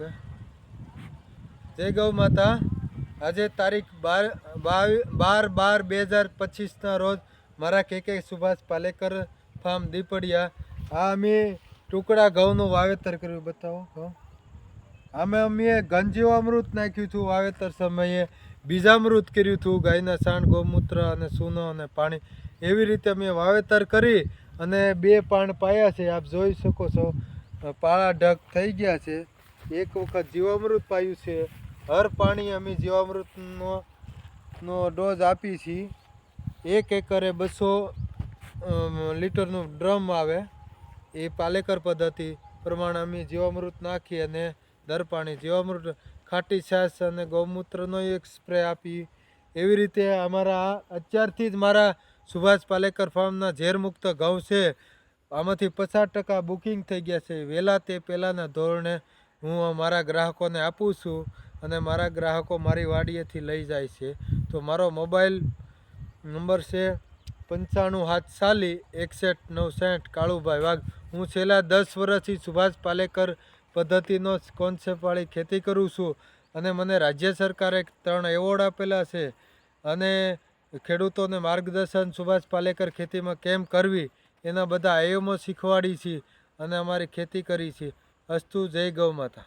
Okay જય ગૌ માતા. આજે તારીખ બાર બાવીસ બાર બાર બે હજાર પચીસના રોજ મારા કે કે સુભાષ પાલેકર ફાર્મ દીપડિયા આ અમે ટુકડા ઘઉંનું વાવેતર કર્યું. બતાવો ઘઉં. અમે અમે અમૃત નાખ્યું હતું. વાવેતર સમયે બીજામૃત કર્યું હતું. ગાયના સાણ, ગૌમૂત્ર અને સૂનો અને પાણી એવી રીતે અમે વાવેતર કરી અને બે પાન પાયા છે. આપ જોઈ શકો છો. પાળા ઢગ થઈ ગયા છે. એક વખત જીવામૃત પાયું છે. હર પાણી અમે જીવામૃતનો, નો ડોઝ આપી છીએ એક એકરે બસો લીટરનું ડ્રમ આવે. એ પાલેકર પદ્ધતિ પ્રમાણે અમે જીવામૃત નાખી અને દર પાણી જીવામૃત ખાટી છાશ અને ગૌમૂત્રનો એક સ્પ્રે આપી. એવી રીતે અમારા, અત્યારથી જ મારા સુભાષ પાલેકર ફાર્મના ઝેરમુક્ત ઘઉં છે. આમાંથી પચાસ ટકા બુકિંગ થઈ ગયા છે. વહેલા તે પહેલાંના ધોરણે હું મારા ગ્રાહકોને આપું છું અને મારા ગ્રાહકો મારી વાડીએથી લઈ જાય છે. તો મારો મોબાઈલ નંબર છે પંચાણું હાથ સાલી, એકસઠ નવસઠ, કાળુભાઈ વાઘ. હું છેલ્લા દસ વર્ષથી સુભાષ પાલેકર પદ્ધતિનો કોન્સેપ્ટવાળી ખેતી કરું છું અને મને રાજ્ય સરકારે ત્રણ એવોર્ડ આપેલા છે અને ખેડૂતોને માર્ગદર્શન સુભાષ પાલેકર ખેતીમાં કેમ કરવી એના બધા આયામો શીખવાડી છે અને અમારી ખેતી કરી છે. અસ્તુ જય ગૌ માતા.